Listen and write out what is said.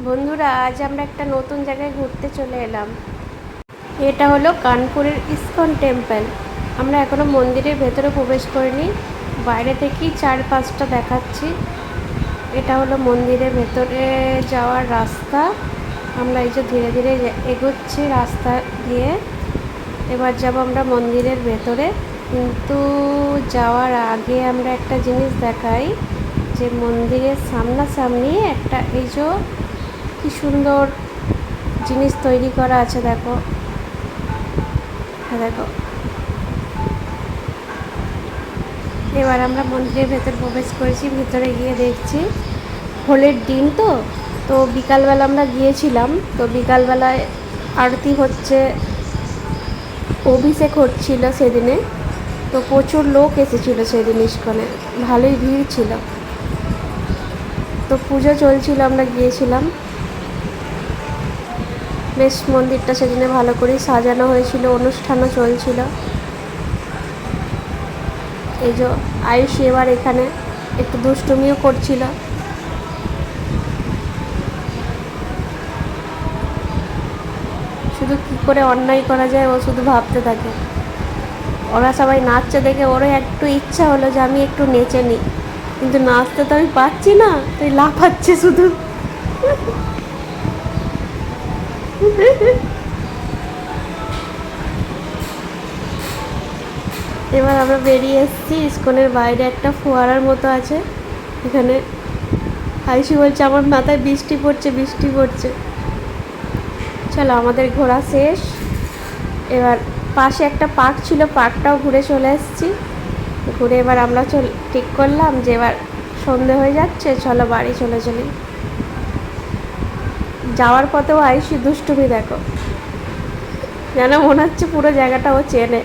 বন্ধুরা, আজ আমরা একটা নতুন জায়গায় ঘুরতে চলে এলাম। এটা হলো কানপুরের ইসকন টেম্পল। আমরা এখনও মন্দিরের ভেতরে প্রবেশ করিনি, বাইরে থেকেই চার পাঁচটা দেখাচ্ছি। এটা হলো মন্দিরের ভেতরে যাওয়ার রাস্তা। আমরা এই যে ধীরে ধীরে এগোচ্ছি রাস্তা দিয়ে। এবার যাব আমরা মন্দিরের ভেতরে। কিন্তু যাওয়ার আগে আমরা একটা জিনিস দেখাই, যে মন্দিরের সামনাসামনি একটা এই যে কি সুন্দর জিনিস তৈরি করা আছে, দেখো। হ্যাঁ দেখো। এবার আমরা মন্দিরের ভেতর প্রবেশ করেছি, ভিতরে গিয়ে দেখছি হোলের দিন তো তো বিকালবেলা আমরা গিয়েছিলাম, তো বিকালবেলায় আরতি হচ্ছে, অভিষেক হচ্ছিল সেদিনে, তো প্রচুর লোক এসেছিল সেদিন ইস্কনে, ভালোই ভিড় ছিল। তো পুজো চলছিল, আমরা গিয়েছিলাম। বেশ মন্দিরটা সেদিনে ভালো করেই সাজানো হয়েছিল, অনুষ্ঠানও চলছিল। এই যে আয়ুষ এবার এখানে একটু দুষ্টুমিও করছিল। শুধু কি করে অন্যায় করা যায়, ও শুধু ভাবতে থাকে। ওরা সবাই নাচছে দেখে ওরও একটু ইচ্ছা হলো যে আমি একটু নেচে নিই। কিন্তু নাচতে তো আমি পারছি না, তুই লাফাচ্ছে শুধু। এবার আমরা বেরিয়ে এসেছি, ইস্কনের বাইরে একটা ফোয়ারার মতো আছে। এখানে আয়ুষি বলছে, আমার মাথায় বৃষ্টি পড়ছে বৃষ্টি পড়ছে। চলো, আমাদের ঘোরা শেষ। এবার পাশে একটা পার্ক ছিল, পার্কটাও ঘুরে চলে এসেছি। ঘুরে এবার আমরা চল, ঠিক করলাম যে এবার সন্ধে হয়ে যাচ্ছে, চলো বাড়ি চলে চলি। যাওয়ার পথেও আইসি দুষ্টুমি দেখো। যেন মনে হচ্ছে পুরো জায়গাটা ও চেনে।